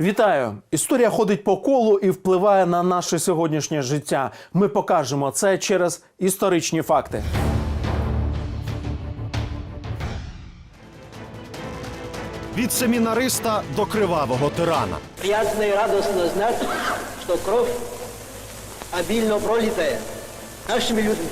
Вітаю! Історія ходить по колу і впливає на наше сьогоднішнє життя. Ми покажемо це через історичні факти. Від семінариста до кривавого тирана. Приятно и радостно знать, что кровь обильно пролитая нашими людьми.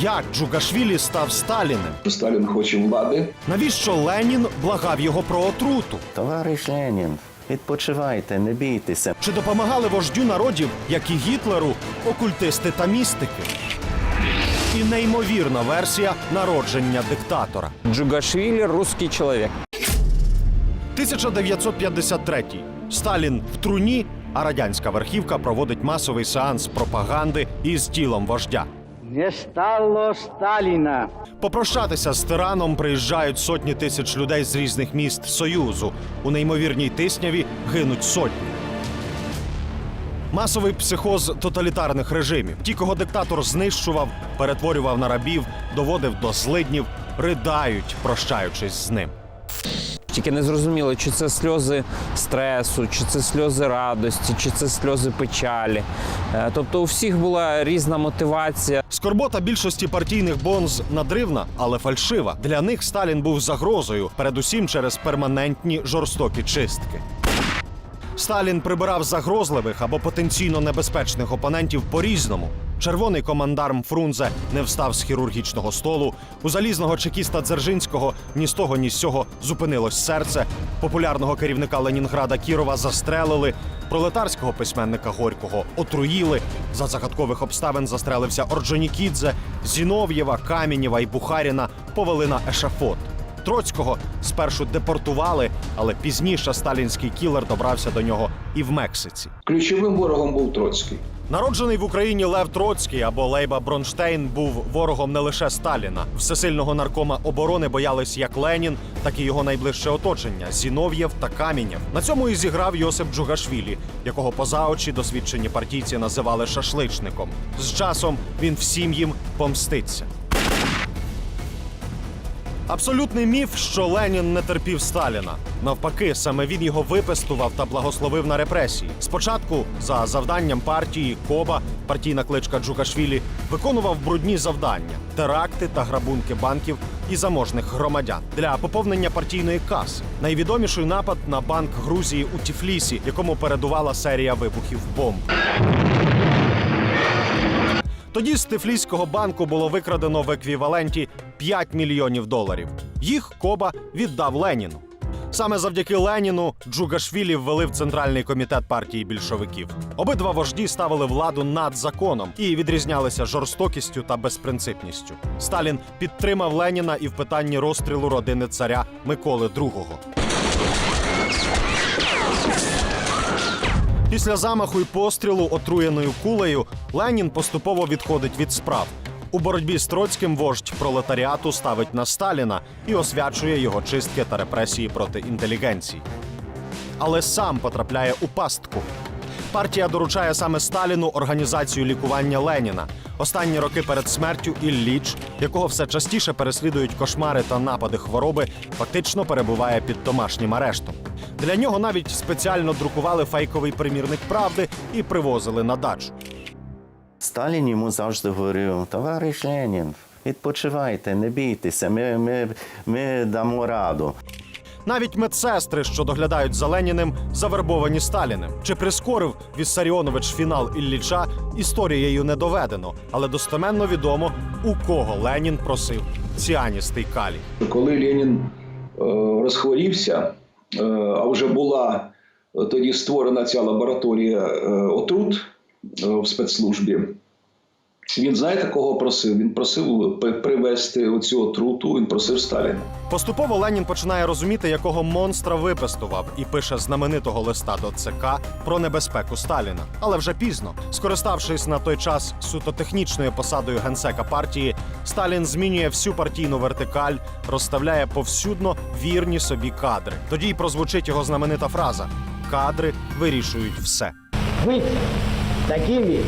Як Джугашвілі став Сталіним? Сталін хоче влади. Навіщо Ленін благав його про отруту? Товариш Ленін, відпочивайте, не бійтеся. Чи допомагали вождю народів, як і Гітлеру, окультисти та містики? І неймовірна версія народження диктатора. Джугашвили русский человек. 1953. Сталін в труні, а радянська верхівка проводить масовий сеанс пропаганди із тілом вождя. Не стало Сталіна. Попрощатися з тираном приїжджають сотні тисяч людей з різних міст Союзу. У неймовірній тисняві гинуть сотні. Масовий психоз тоталітарних режимів. Ті, кого диктатор знищував, перетворював на рабів, доводив до злиднів, придають, прощаючись з ним. Тільки не зрозуміло, чи це сльози стресу, чи це сльози радості, чи це сльози печалі. Е, Тобто у всіх була різна мотивація. Скорбота більшості партійних бонз надривна, але фальшива. Для них Сталін був загрозою, передусім через перманентні жорстокі чистки. Сталін прибирав загрозливих або потенційно небезпечних опонентів по-різному. Червоний командарм Фрунзе не встав з хірургічного столу. У залізного чекіста Дзержинського ні з того, ні з сього зупинилось серце. Популярного керівника Ленінграда Кірова застрелили. Пролетарського письменника Горького отруїли. За загадкових обставин застрелився Орджонікідзе, Зінов'єва, Камінєва і Бухаріна повели на ешафот. Троцького спершу депортували, але пізніше сталінський кілер добрався до нього і в Мексиці. Ключовим ворогом був Троцький. Народжений в Україні Лев Троцький або Лейба Бронштейн був ворогом не лише Сталіна. Всесильного наркома оборони боялись як Ленін, так і його найближче оточення Зінов'єв та Камінєв. На цьому і зіграв Йосип Джугашвілі, якого поза очі досвідчені партійці називали шашличником. З часом він всім їм помститься. Абсолютний міф, що Ленін не терпів Сталіна. Навпаки, саме він його випестував та благословив на репресії. Спочатку, за завданням партії Коба, партійна кличка Джукашвілі, виконував брудні завдання: теракти та грабунки банків і заможних громадян для поповнення партійної каси. Найвідоміший напад на банк Грузії у Тіфлісі, якому передувала серія вибухів бомб. Тоді з Тифліського банку було викрадено в еквіваленті 5 мільйонів доларів. Їх Коба віддав Леніну. Саме завдяки Леніну Джугашвілі ввели в центральний комітет партії більшовиків. Обидва вожді ставили владу над законом і відрізнялися жорстокістю та безпринципністю. Сталін підтримав Леніна і в питанні розстрілу родини царя Миколи II. Після замаху і пострілу отруєною кулею Ленін поступово відходить від справ. У боротьбі з Троцьким вождь пролетаріату ставить на Сталіна і освячує його чистки та репресії проти інтелігенції. Але сам потрапляє у пастку. Партія доручає саме Сталіну організацію лікування Леніна. Останні роки перед смертю Ілліч, якого все частіше переслідують кошмари та напади хвороби, фактично перебуває під домашнім арештом. Для нього навіть спеціально друкували фейковий примірник правди і привозили на дачу. Сталін йому завжди говорив: товариш Ленін, відпочивайте, не бійтеся, ми, ми, ми дамо раду. Навіть медсестри, що доглядають за Леніним, завербовані Сталіним. Чи прискорив Віссаріонович фінал Ілліча, історією не доведено, але достеменно відомо, у кого Ленін просив ціаністий калій. Коли Ленін е, розхворівся, е, а вже була е, тоді створена ця лабораторія отрут в спецслужбі. Він знаєте, кого просив? Він просив при- привезти оцю отруту, він просив Сталіна. Поступово Ленін починає розуміти, якого монстра випестував, і пише знаменитого листа до ЦК про небезпеку Сталіна. Але вже пізно, скориставшись на той час суто технічною посадою генсека партії, Сталін змінює всю партійну вертикаль, розставляє повсюдно вірні собі кадри. Тоді й прозвучить його знаменита фраза: кадри вирішують все. Быть такими,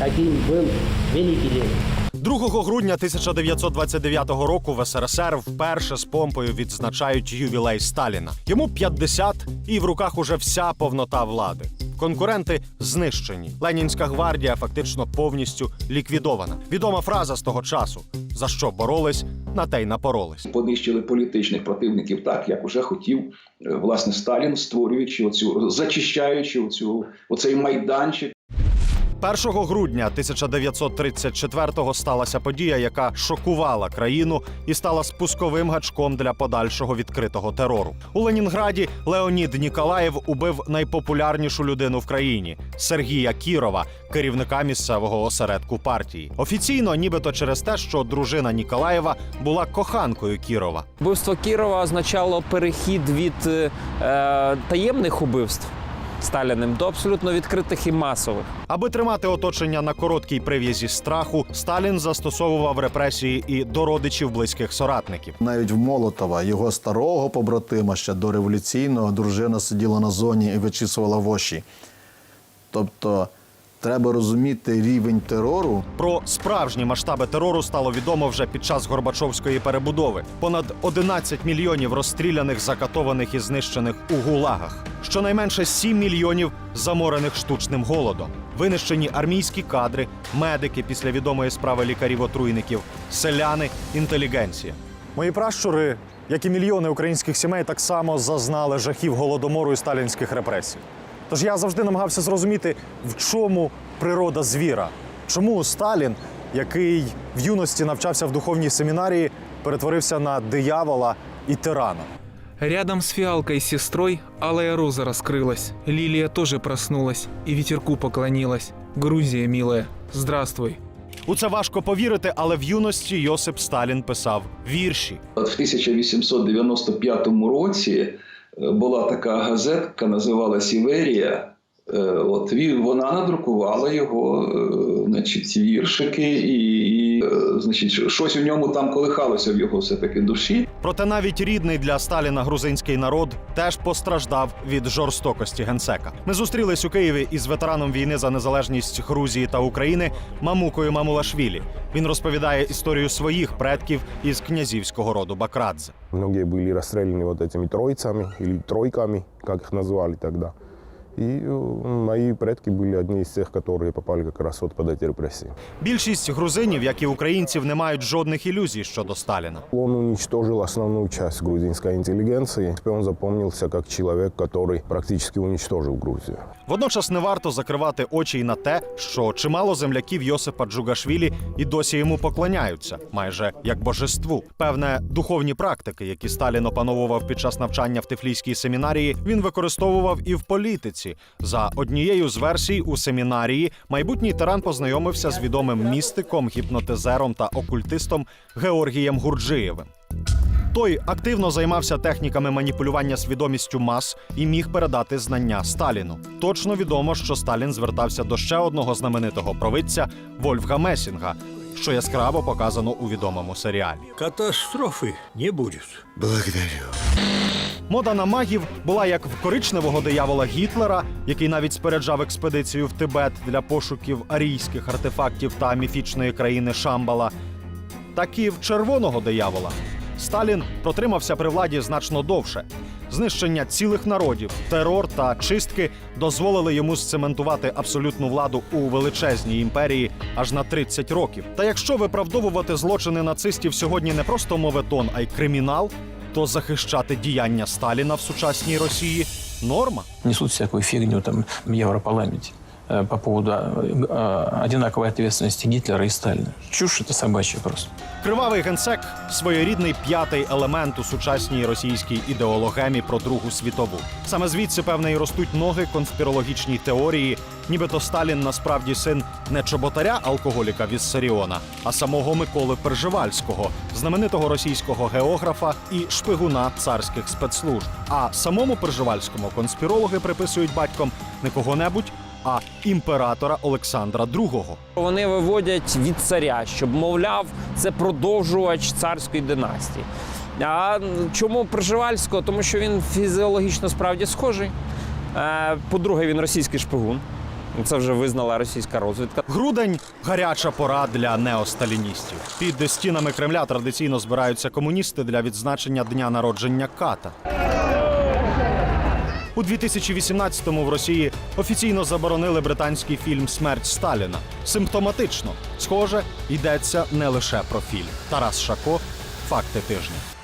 каким был великий Ленин. 2 грудня 1929 року в СРСР вперше з помпою відзначають ювілей Сталіна. Йому 50 і в руках уже вся повнота влади. Конкуренти знищені. Ленінська гвардія фактично повністю ліквідована. Відома фраза з того часу: за що боролись, на те й напоролись. Понищили політичних противників так, як уже хотів е, власне Сталін, створюючи оцю, зачищаючи оцю, оцей майданчик. 1 грудня 1934-го сталася подія, яка шокувала країну і стала спусковим гачком для подальшого відкритого терору. У Ленінграді Леонід Ніколаєв убив найпопулярнішу людину в країні Сергія Кірова, керівника місцевого осередку партії. Офіційно, нібито через те, що дружина Ніколаєва була коханкою Кірова. Вбивство Кірова означало перехід від е, таємних убивств Сталіним до абсолютно відкритих і масових. Аби тримати оточення на короткій прив'язі страху, Сталін застосовував репресії і до родичів близьких соратників. Навіть в Молотова, його старого побратима ще до революційного, дружина сиділа на зоні і вичісувала воші. Тобто треба розуміти рівень терору, Про справжні масштаби терору стало відомо вже під час Горбачовської перебудови. Понад 11 мільйонів розстріляних, закатованих і знищених у гулагах. Щонайменше 7 мільйонів заморених штучним голодом. Винищені армійські кадри, медики після відомої справи лікарів-отруйників, селяни, інтелігенція. Мої пращури, як і мільйони українських сімей, так само зазнали жахів голодомору і сталінських репресій. Тож я завжди намагався зрозуміти, в чому природа звіра. Чому Сталін, який в юності навчався в духовній семінарії, перетворився на диявола і тирана. Рядом с фиалкой сестрой алая роза раскрылась. Лилия тоже проснулась и ветерку поклонилась. Грузия, милая, здравствуй. У це важко повірити, але в юності Йосип Сталін писав вірші. От в 1895 році була така газетка, називалась Іверія. Е, От вона надрукувала його, е, значить, віршики, і, і е, значить, щось у ньому там колихалося в його все-таки душі. Проте навіть рідний для Сталіна грузинський народ теж постраждав від жорстокості генсека. Ми зустрілись у Києві із ветераном війни за незалежність Грузії та України Мамукою Мамулашвілі. Він розповідає історію своїх предків із князівського роду Бакрадзе. Многие были расстреляны вот этими тройцами или тройками, как их назвали тогда. И э, мои предки были одни из тех, которые попали как раз вот под эти репрессии. Більшість грузинів, як і українців, не мають жодних ілюзій щодо Сталіна. Он уничтожил основную часть грузинской интеллигенции. Он запомнился как человек, который практически уничтожил Грузию. Водночас не варто закривати очі й на те, що чимало земляків Йосипа Джугашвілі і досі йому поклоняються, майже як божеству. Певне, духовні практики, які Сталін опановував під час навчання в Тифлійській семінарії, він використовував і в політиці. За однією з версій у семінарії майбутній тиран познайомився з відомим містиком, гіпнотизером та окультистом Георгієм Гурджиєвим. Той активно займався техніками маніпулювання свідомістю мас і міг передати знання Сталіну. Точно відомо, що Сталін звертався до ще одного знаменитого провидця Вольфга Месінга, що яскраво показано у відомому серіалі. Катастрофы не будет. Мода на магів була як в коричневого диявола Гітлера, який навіть споряджав експедицію в Тибет для пошуків арійських артефактів та міфічної країни Шамбала, так і в червоного диявола. Сталін протримався при владі значно довше. Знищення цілих народів, терор та чистки дозволили йому сцементувати абсолютну владу у величезній імперії аж на 30 років. Та якщо виправдовувати злочини нацистів сьогодні не просто моветон, а й кримінал, то захищати діяння Сталіна в сучасній Росії норма. Несуть всяку фігню там в Европарламенте э, по поводу э, э, одинаковой ответственности Гитлера и Сталина. Чушь это собачья просто. Кривавий генсек своєрідний п'ятий елемент у сучасній російській ідеологемі про Другу світову. Саме звідси, певне, і ростуть ноги конспірологічній теорії, нібито Сталін насправді син не чоботаря алкоголіка Віссаріона, а самого Миколи Пржевальського, знаменитого російського географа і шпигуна царських спецслужб. А самому Пржевальському конспірологи приписують батьком не кого-небудь, а імператора Олександра II. Вони виводять від царя, щоб, мовляв, це продовжувач царської династії. А чому Пржевальського? Тому що він фізіологічно справді схожий. Е, По-друге, він російський шпигун. Це вже визнала російська розвідка. Грудень гаряча пора для неосталіністів. Під стінами Кремля традиційно збираються комуністи для відзначення дня народження ката. У 2018-му в Росії офіційно заборонили британський фільм Смерть Сталіна. Симптоматично, схоже, йдеться не лише про фільм. Тарас Шако. Факти тижня.